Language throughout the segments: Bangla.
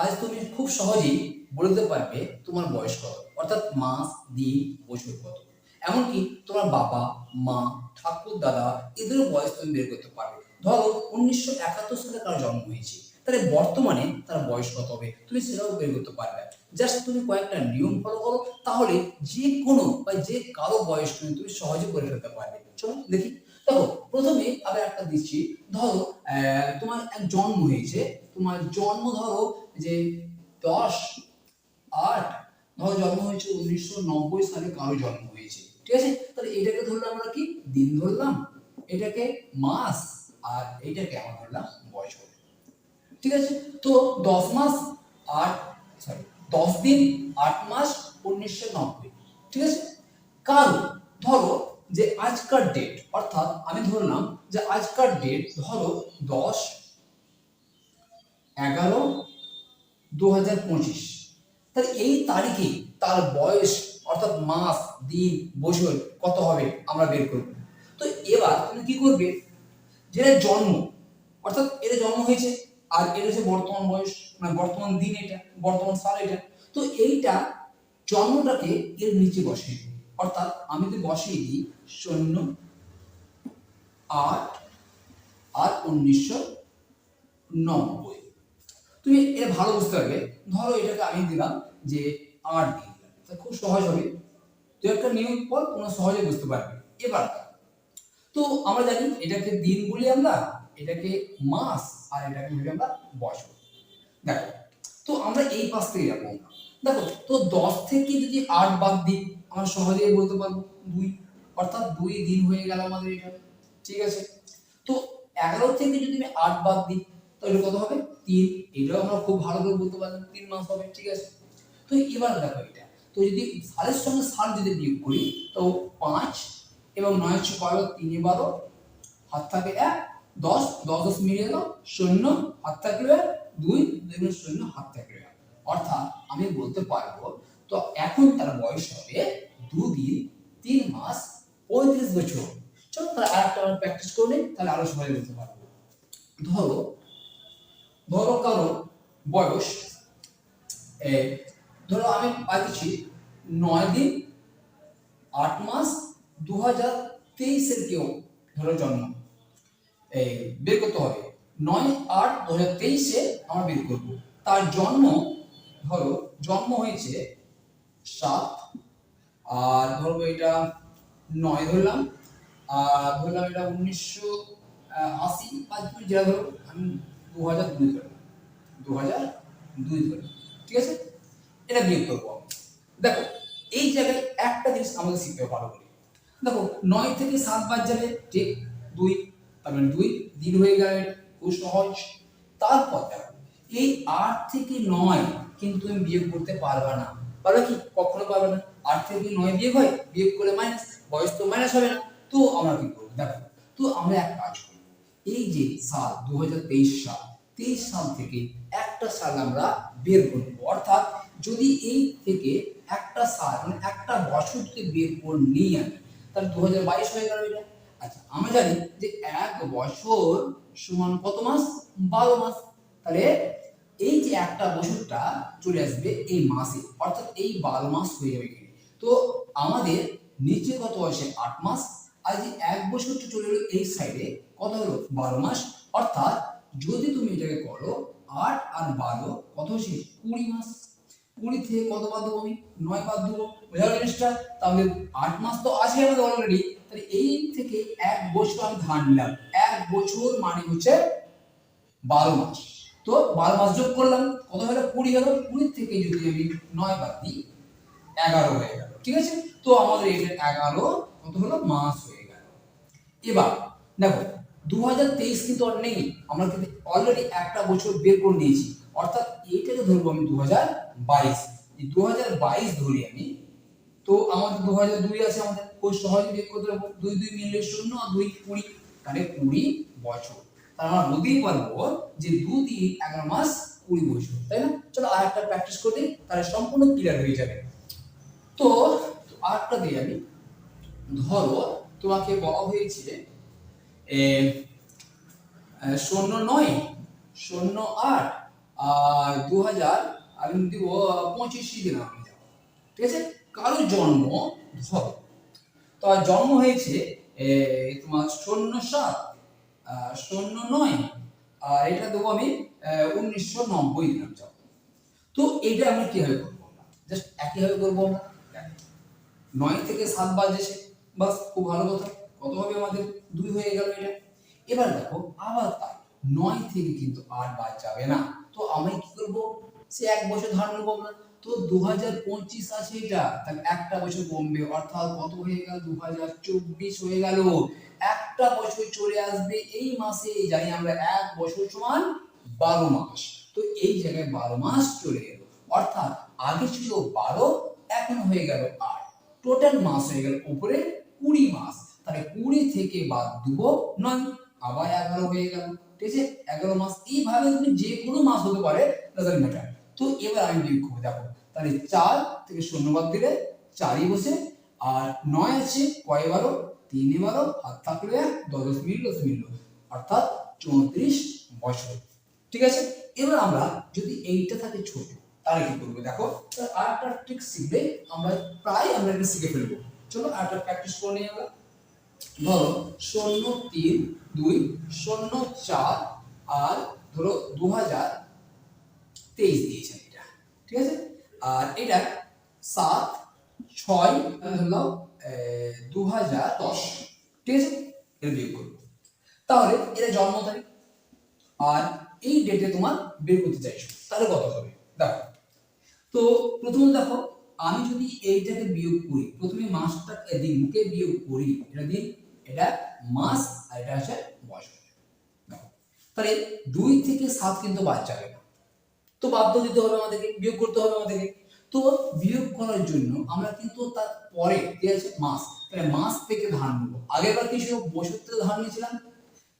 আজ তুমি খুব সহজেই বলে দিতে পারবে তোমার বয়স কত। অর্থাৎ মাস, দিন, বছর কত। এমনকি তোমার বাবা, মা, ঠাকুর, দাদা, এদেরও বয়স তুমি বের করতে পারবে। ধরো উনিশশো একাত্তর সালে কারও জন্ম হয়েছে। তাহলে বর্তমানে তার বয়স কত হবে? তুমি সেটাও বের করতে পারবে। জাস্ট তুমি কয়েকটা নিয়ম ফলো করো, তাহলে যে কোনো বা যে কারও বয়স তুমি তুমি সহজে করে ফেলতে পারবে। চলো দেখি। দেখো, প্রথমে আবার একটা দিচ্ছি। ধরো তোমার এক জন্ম হয়েছে। তোমার জন্ম ধরো যে দশ আট ধরো জন্ম হয়েছে উনিশশো নব্বই সালে কারও জন্ম হয়েছে। ঠিক আছে? তাহলে এটাকে ধরলাম আমরা কি? দিন ধরলাম। এটাকে মাস আর এটাকে আমরা ধরলাম বছর। ঠিক আছে? তো দশ মাস আট সরি দশ দিন আট মাস উনিশশো নব্বই। ঠিক আছে? কাল ধরো যে আজকার ডেট অর্থাৎ আমি ধরলাম যে আজকার ডেট ধরো দশ, এগারো দু হাজার পঁচিশ। তাহলে এই তারিখে তার বয়স অর্থাৎ মাস, দিন, বছর কত হবে আমরা বের করব। তো এবার তুমি কি করবে? যেটা জন্ম, অর্থাৎ এটা জন্ম হয়েছে আর এটা হচ্ছে বর্তমান বয়স মানে বর্তমান দিন এটা, বর্তমান সাল এটা। তো এইটা জন্মটাকে এর নিচে দিই অর্থাৎ আমি যদি বসিয়ে দিই শূন্য আট আর উনিশশো নব্বই। তুমি এটা ভালো বুঝতে পারবে। ধরো এটাকে আমি দিলাম যে আট দিন তা খুব সহজ হবে। তো একটা নিয়ম পর তোমরা সহজে বুঝতে পারবে। এবার, তো আমরা জানি এটাকে দিন বলি আমরা, এটাকে মাস, আর এটাকে বলি আমরা বছর। দেখো, তো আমরা এই পাশ থেকে যাব। দেখো, তো দশ থেকে যদি আট বাদ দিই, আমরা সহজেই বলতে পারব দুই। অর্থাৎ দুই দিন হয়ে গেল আমাদের এটা। ঠিক আছে? তো এগারো থেকে যদি আমি আট বাদ দিই তাহলে কত হবে? তিন। এটাও আমরা খুব ভালো করে বলতে পারলাম তিন মাস হবে ঠিক আছে? তো এবার দেখো এটা। তো যদি সালের সঙ্গে সাল যদি বিয়োগ করি তো পাঁচ এবং নয় হচ্ছে হলো? তিনে বারো। হাত থাকে এক দশ দশ দশ মিলিয়ে গেল শূন্য হাত এক, দুই দুই শূন্য হাত এক। অর্থাৎ আমি বলতে পারব তো এখন তার বয়স হবে দুদিন তিন মাস পঁয়ত্রিশ বছর। চলো তাহলে আর একটা প্র্যাকটিস করে তাহলে আরও সবাই বলতে পারব। ধরো ধরো কারও বয়স ধরো আমি পাইছি নয় দিন, আট মাস দু হাজার তেইশের কেউ ধরো জন্ম। এই বের করতে হবে। নয় আট দু হাজার তেইশে আমরা বের করব। তার জন্ম, ধরো, জন্ম হয়েছে সাত, আর ধরবো এটা নয় ধরলাম, আর ধরলাম এটা উনিশশো আশি, পাঁচ যেটা ধরো, আমি দু হাজার দুই ধরলাম দু হাজার দুই ধরলাম ঠিক আছে? এটা বিয়োগ করব দেখো, এই জায়গায় একটা জিনিস আমাদের শিখতে হবে ভালো করে। দেখো, নয় থেকে সাত বাদ যাবে, ঠিক? দুই, তার মানে দুই দিন হয়ে গেল খুব সহজ। তারপর দেখো, এই আট থেকে নয় কিন্তু তুমি বিয়োগ করতে পারবে না। পারবে কি? কখনো পারবে না। আট থেকে নয় বিয়োগ হয়, বিয়োগ করে মাইনাস বয়স তো মাইনাস হবে না। তো আমরা কি করব? দেখো, তো আমরা এক কাজ করি এই যে সাল দু হাজার তেইশ সাল তেইশ সাল থেকে একটা সাল আমরা বের করব। অর্থাৎ যদি এই থেকে একটা সাল মানে একটা বছরকে বের করে নিই আমি, তাহলে দু হাজার বাইশ হয়ে গেল এটা। আচ্ছা আমরা জানি যে এক বছর সমান কত মাস? বারো মাস। তাহলে এই যে একটা বছরটা চলে আসবে এই মাসে, অর্থাৎ এই বারো মাস হয়ে যাবে তো আমাদের নিচে কত আসে? আট মাস। আর যে এক বছরটা চলে এলো এই সাইডে কত হলো? বারো মাস। অর্থাৎ যদি তুমি এটাকে করো, আট আর বারো, কত হচ্ছে কুড়ি মাস। কুড়ি থেকে কত বাদ দেবো আমি? নয় বাদ দেবো। বোঝা গেল জিনিসটা? তাহলে আট মাস তো আছে আমাদের অলরেডি তাহলে এই থেকে এক বছর আমি ধার নিলাম। এক বছর মানে হচ্ছে বারো মাস। তো বারো মাস যোগ করলাম, কত হলো? কুড়ি হলো। কুড়ি থেকে যদি আমি নয় বাদ দিই, এগারো হয়ে গেল। ঠিক আছে? তো আমাদের এটা এগারো কত হলো? মাস হয়ে গেল। এবার দেখো দু হাজার তেইশ কিন্তু আর নেই। আমরা কিন্তু অলরেডি একটা বছর বের করে নিয়েছি। অর্থাৎ এইটাকে ধরবো আমি দু হাজার বাইশ দু বাইশ ধরি আমি, তো আমাদের দু হাজার দুই আছে, আমাদের খুব সহজে বের করতে পারব দুই দুই মিললে শূন্য, আর দুই কুড়ি, তাহলে কুড়ি বছর। তাহলে আমরা বলতেই পারব যে দু তিন এগারো মাস কুড়ি বছর, তাই না? চলো আর একটা প্র্যাকটিস করে দিই, তাহলে সম্পূর্ণ ক্লিয়ার হয়ে যাবে। তো আরেকটা দিই আমি। ধরো, তোমাকে বলা হয়েছে শূন্য নয়, শূন্য আট, আর দু হাজার আমি দিব পঁচিশই দিলাম আমি। যাব ঠিক আছে? কারও জন্ম, ধরো, তো জন্ম হয়েছে তোমার শূন্য সাত শূন্য নয়, আর এটা দেবো আমি উনিশশো নব্বই দিলাম যাব তো এটা আমরা কীভাবে করব? জাস্ট একইভাবে করব আমরা? নয় থেকে সাত বাজেছে, বাস, খুব ভালো কথা। কত হবে আমাদের? দুই হয়ে গেল এটা। এবার দেখো, আবার তাই। নয় থেকে কিন্তু আট বাদ যাবে না। তো আমি কি করব? সে এক বছর ধার নেব আমরা। তো দু হাজার পঁচিশ আছে এটা। তাহলে একটা বছর কমবে। অর্থাৎ কত হয়ে গেল? দু হাজার চব্বিশ হয়ে গেল। একটা বছর চলে আসবে এই মাসে। জানি আমরা এক বছর সমান বারো মাস। তো এই জায়গায় বারো মাস চলে গেল। অর্থাৎ আগে ছিল বারো, এখন হয়ে গেল আট। টোটাল মাস হয়ে গেল উপরে কুড়ি মাস। তাহলে কুড়ি থেকে বাদ দিব নয়। আবার এগারো হয়ে গেল। ঠিক আছে? এগারো মাস। এইভাবে তুমি যে কোনো মাস হতে পারে ডাজন্ট ম্যাটার তো এবার আমি বিয়োগ করব। দেখো, তাহলে চার থেকে শূন্য বাদ দিলে চারই বসে, আর নয় আছে, কয় বারো? তিনে বারো। আর থাকলে এক দশ মিনিট দশ। মিনিট অর্থাৎ চৌত্রিশ বছর। ঠিক আছে? এবার আমরা যদি এইটা থাকে ছোট, তাহলে কি করব? দেখো, তাহলে আরেকটা ট্রিক শিখবে। আমরা প্রায় আমরা এটা শিখে ফেলব। চলো আরেকটা প্র্যাকটিস করে নিই আমরা। ধরো শূন্য তিন দুই শূন্য চার আর ধরো দু হাজার তেইশ দিয়েছেন এটা, ঠিক আছে? আর এটা সাত ছয় ধরলাম দু হাজার দশ, ঠিক আছে? এটা বিয়োগ করব তাহলে এটা জন্ম তারিখ আর এই ডেটে তোমার বের করতে চাইছো, তাহলে কত হবে? দেখো, তো প্রথমে দেখো আমি যদি এইটাকে বিয়োগ করি, প্রথমে মাসটা দিনকে বিয়োগ করি, এটা দিন এটা মাস আর এটা হচ্ছে বছর তাহলে দুই থেকে সাত কিন্তু বাদ যাবে না। তো বাধ্য দিতে হবে আমাদেরকে, বিয়োগ করতে হবে আমাদেরকে। তো বিয়োগ করার জন্য আমরা কিন্তু তার পরে কি আছে? মাস। তাহলে মাস থেকে ধান নেব। আগেরবার কি ছিল? বছর থেকে ধান নিয়েছিলাম?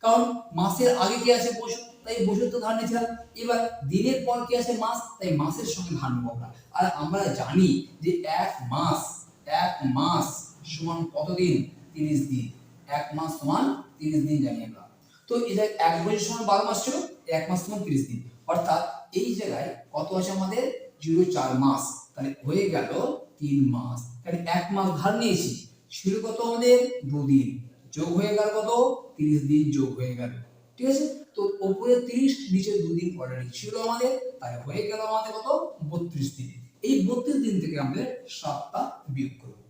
কারণ মাসের আগে কি আছে বছর তাই বছর তো ধান নিয়েছিলাম এবার দিনের পর কি আছে মাস? তাই মাসের সঙ্গে ধান নেব আমরা। আর আমরা জানি যে এক মাস এক মাস সমান কতদিন? তিরিশ দিন। এক মাস সমান তিরিশ দিন জানি আমরা। তো এই জায়গায় এক বছর সমান বারো মাস ছিল, এক মাস সমান তিরিশ দিন। অর্থাৎ এই জায়গায় কত আছে আমাদের? জিরো চার মাস। তাহলে হয়ে গেল তিন মাস। তাহলে এক মাস ধার নিয়েছি। ছিল কত আমাদের? দুদিন। যোগ হয়ে গেল কত? তিরিশ দিন যোগ হয়ে গেল। ঠিক আছে? তো উপরে তিরিশ, নিচে দুদিন অলরেডি ছিল আমাদের তাহলে হয়ে গেল আমাদের কত? বত্রিশ দিন। এই বত্রিশ দিন থেকে আমাদের সাতটা বিয়োগ করব।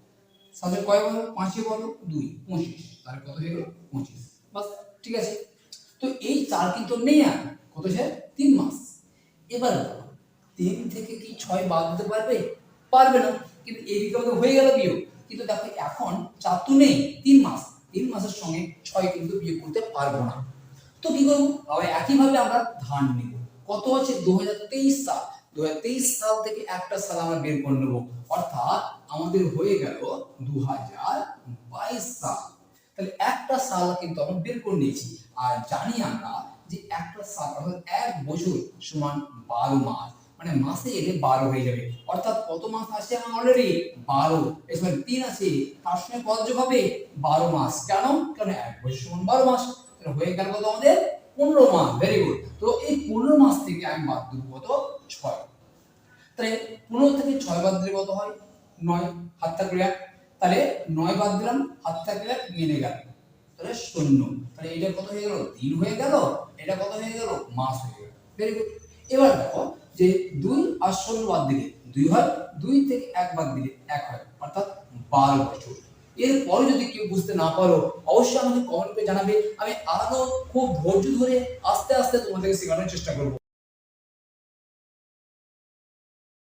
সাথে কয় বলো? পাঁচে বলো? দুই, পঁচিশ। তার কত হয়ে গেল? পঁচিশ। বাস, ঠিক আছে? তো এই চার কিন্তু নেই আর? কত সে তিন মাস। এবার তিন থেকে কি ছয় বাদ দিতে পারবে? পারবে না। কিন্তু এদিকে আমাদের হয়ে গেল বিয়োগ। কিন্তু দেখো, এখন চার তো নেই, তিন মাস। ছয় কিন্তু বিয়োগ করতে পারব না। তো কি করব? আবার একইভাবে আমরা ধান নেব। কত আছে? দু হাজার তেইশ সাল। দুহাজার তেইশ সাল থেকে একটা সাল আমরা বের করে নেব। অর্থাৎ আমাদের হয়ে গেল দু হাজার বাইশ সাল। তাহলে একটা সাল কিন্তু আমরা বের করে নিয়েছি। আর জানি আমরা যে একটা সাল অর্থাৎ এক বছর সমান বারো মাস। মানে মাসে এলে বারো হয়ে যাবে। অর্থাৎ কত মাস আছে? আমার অলরেডি বারো। এখানে তিন আছে তার সঙ্গে কত যোগ হবে? বারো মাস। কেন? কারণ এক বছর সমান বারো মাস। হয়ে গেল কত আমাদের? পনেরো মাস। ভেরি গুড তো এই পনেরো মাস থেকে আমি বাদ দেবো কত? ছয়। তাহলে পনেরো থেকে ছয় বাদ দিলে কত হয়? নয়। হাত থাকলে এক। তাহলে নয় বাদ দিলাম হাত থাকলে এক, মিলে গেল। তাহলে শূন্য। তাহলে এটা কত হয়ে গেল? দিন হয়ে গেল। এটা কত হয়ে গেল? মাস হয়ে গেল। ভেরি গুড এবার দেখো যে দুই আর ষোলো বাদ দিলে, দুই হয়, দুই থেকে এক বাদ দিলে এক হয়, অর্থাৎ বারো বছর। এরপরে যদি কেউ বুঝতে না পারো, অবশ্যই আমাকে কমেন্ট করে জানাবে। আমি আরও খুব ধৈর্য ধরে আস্তে আস্তে তোমাদেরকে শেখানোর চেষ্টা করব।